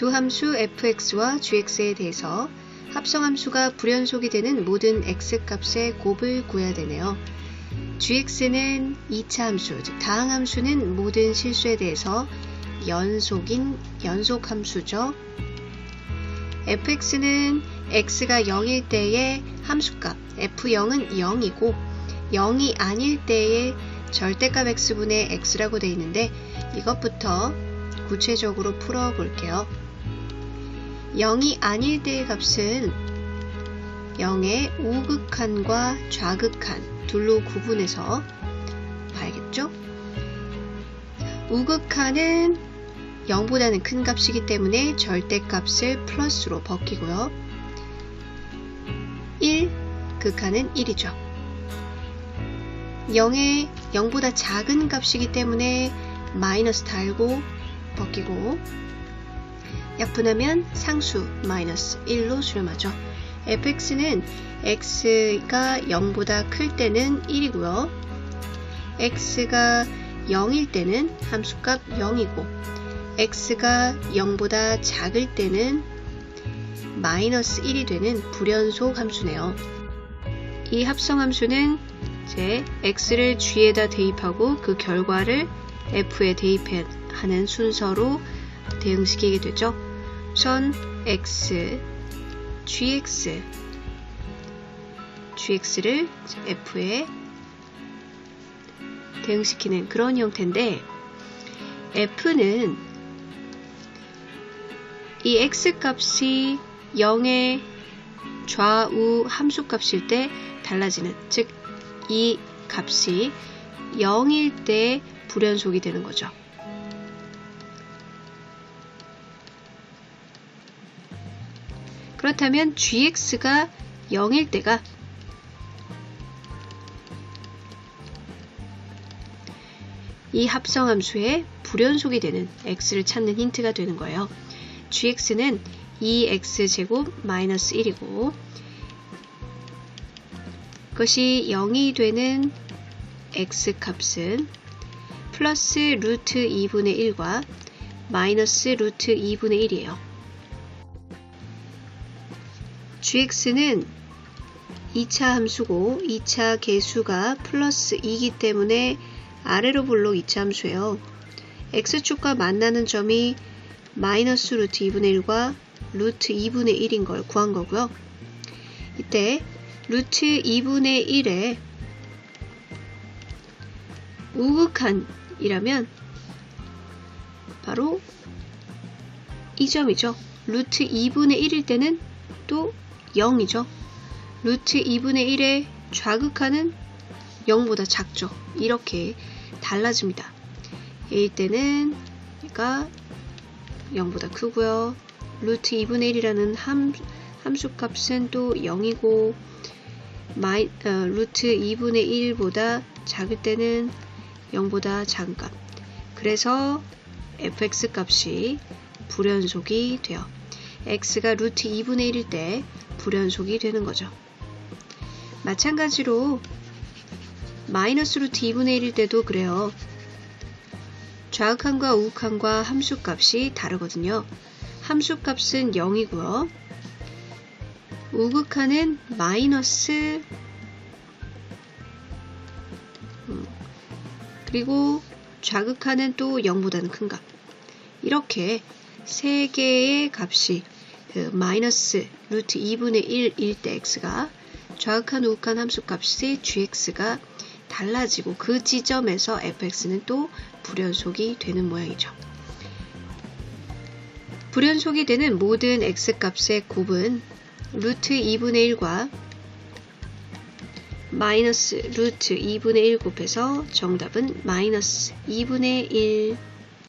두 함수 fx와 gx에 대해서 합성함수가 불연속이 되는 모든 x 값의 곱을 구해야 되네요. gx는 2차 함수, 즉 다항함수는 모든 실수에 대해서 연속인 연속함수죠. fx는 x가 0일 때의 함수값, f0은 0이고 0이 아닐 때의 절대값 x분의 x라고 되어 있는데 이것부터 구체적으로 풀어 볼게요. 0이 아닐 때의 값은 0의 우극한과 좌극한 둘로 구분해서 봐야겠죠? 우극한은 0보다는 큰 값이기 때문에 절대값을 플러스로 벗기고요. 1, 극한은 1이죠. 0의 0보다 작은 값이기 때문에 마이너스 달고 벗기고 약분하면 상수 마이너스 1로 수렴하죠. fx는 x가 0보다 클 때는 1이고요. x가 0일 때는 함수값 0이고 x가 0보다 작을 때는 마이너스 1이 되는 불연속 함수네요. 이 합성함수는 제 x를 g에다 대입하고 그 결과를 f에 대입하는 순서로 대응시키게 되죠. 우선 x, gx, gx를 f에 대응시키는 그런 형태인데 f는 이 x 값이 0의 좌우 함수 값일 때 달라지는 즉 이 값이 0일 때 불연속이 되는 거죠. 그렇다면 gx가 0일 때가 이 합성함수의 불연속이 되는 x를 찾는 힌트가 되는 거예요. gx는 2x제곱 마이너스 1이고 그것이 0이 되는 x 값은 플러스 루트 2분의 1과 마이너스 루트 2분의 1이에요. Gx는 2차 함수고 2차 개수가 플러스 2이기 때문에 아래로 볼록 2차 함수예요. x축과 만나는 점이 마이너스 루트 2분의 1과 루트 2분의 1인 걸 구한 거고요. 이때 루트 2분의 1에 우극한이라면 바로 이 점이죠. 루트 2분의 1일 때는 또 0이죠. 루트 2분의 1의 좌극한은 0보다 작죠. 이렇게 달라집니다. A일 때는 얘가 0보다 크고요. 루트 2분의 1이라는 함, 함수 값은 또 0이고 마이, 어, 루트 2분의 1보다 작을 때는 0보다 작은 값. 그래서 fx 값이 불연속이 돼요. X가 루트 2분의 1일 때 불연속이 되는 거죠. 마찬가지로 마이너스 루트 2분의 1일 때도 그래요. 좌극한과 우극한과 함수값이 다르거든요. 함수값은 0이고요. 우극한은 마이너스 음, 그리고 좌극한은 또 0보다는 큰 값. 이렇게 세 개의 값이 그 마이너스 루트 2분의 1일 때 x가 좌극한 우극한 함수값의 gx가 달라지고 그 지점에서 fx는 또 불연속이 되는 모양이죠. 불연속이 되는 모든 x값의 곱은 루트 2분의 1과 마이너스 루트 2분의 1 곱해서 정답은 마이너스 2분의 1